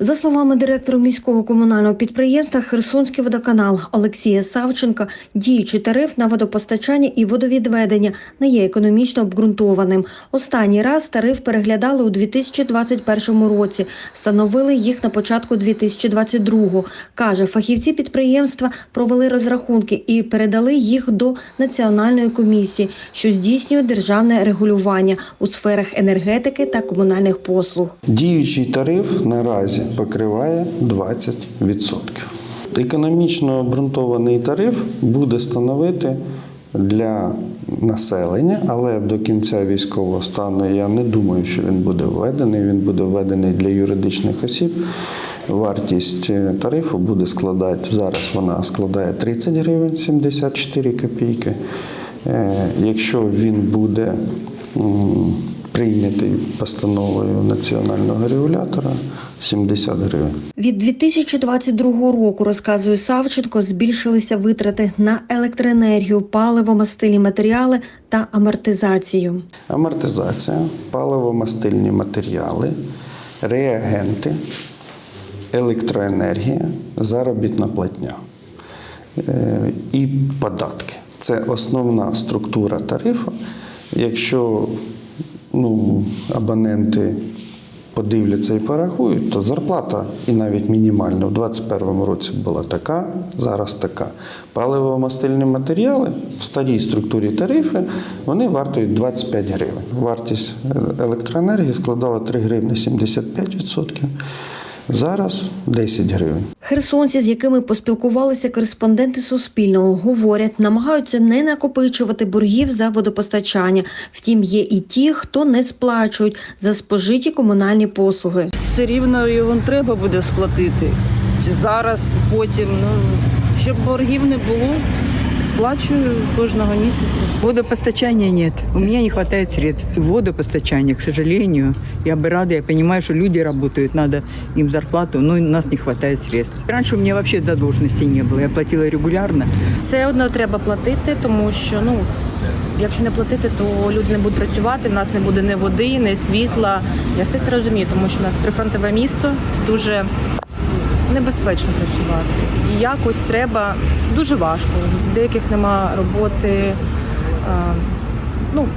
За словами директора міського комунального підприємства Херсонський водоканал Олексія Савченка, діючий тариф на водопостачання і водовідведення не є економічно обґрунтованим. Останній раз тариф переглядали у 2021 році. Встановили їх на початку 2022-го. Каже, фахівці підприємства провели розрахунки і передали їх до національної комісії, що здійснює державне регулювання у сферах енергетики та комунальних послуг. Діючий тариф наразі покриває 20%. Економічно обґрунтований тариф буде становити для населення, але до кінця військового стану я не думаю, що він буде введений. Він буде введений для юридичних осіб. Вартість е, тарифу буде складати зараз. Вона складає 30 гривень 74 копійки. Е, Якщо він буде прийнятий постановою національного регулятора 70 гривень. Від 2022 року, розказує Савченко, збільшилися витрати на електроенергію, паливо, мастильні матеріали та амортизацію. Амортизація, паливо-мастильні матеріали, реагенти, електроенергія, заробітна платня е, і податки. Це основна структура тарифу. Якщо ну, абоненти подивляться і порахують, то зарплата і навіть мінімальна в 2021 році була така, зараз така. Паливо-мастильні матеріали в старій структурі тарифи вони вартують 25 гривень. Вартість е, електроенергії складала 3 гривні 75%. Зараз 10 гривень. Херсонці, з якими поспілкувалися кореспонденти Суспільного, говорять, намагаються не накопичувати боргів за водопостачання. Втім, є і ті, хто не сплачують за спожиті комунальні послуги. все рівно його треба буде сплатити. Зараз, потім. Ну, щоб боргів не було, сплачую кожного місяця. Водопостачания нет. У меня не хватает средств. Водопостачания, к сожалению. Я бы рада, я понимаю, что люди работают, надо им зарплату, но у нас не хватает средств. Раньше у меня вообще задолженности не было. Я платила регулярно. все одно треба платити, тому що ну. Якщо не платити, то люди не будуть працювати, в нас не буде ні води, ні світла. Я все це розумію, тому що в нас прифронтове місто це дуже небезпечно працювати. І якось треба дуже важко. Деяких нема роботи. Ну,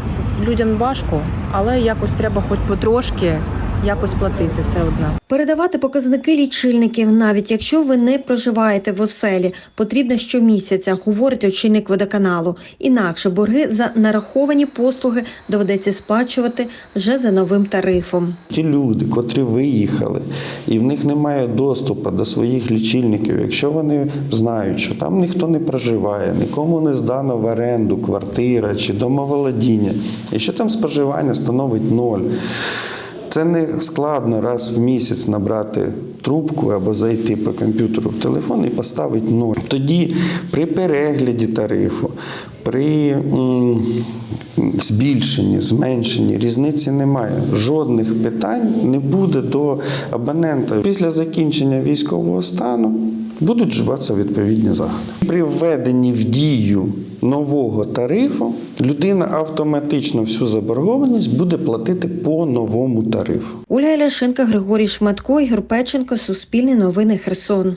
людям важко, але якось треба хоч потрошки якось платити все одно. Передавати показники лічильників, навіть якщо ви не проживаєте в оселі, потрібно щомісяця, говорить очільник водоканалу. Інакше борги за нараховані послуги доведеться сплачувати вже за новим тарифом. Ті люди, котрі виїхали, і в них немає доступу до своїх лічильників, якщо вони знають, що там ніхто не проживає, нікому не здано в оренду квартира чи домоволодіння, і що там споживання становить ноль. Це не складно раз в місяць набрати трубку або зайти по комп'ютеру в телефон і поставити ноль. Тоді при перегляді тарифу, при збільшенні, зменшенні різниці немає. Жодних питань не буде до абонента. Після закінчення військового стану будуть вживатися відповідні заходи. При введенні в дію нового тарифу людина автоматично всю заборгованість буде платити по новому тарифу. Уля Ляшенка, Григорій Шматко, Ігор Печенко, Суспільне новини Херсон.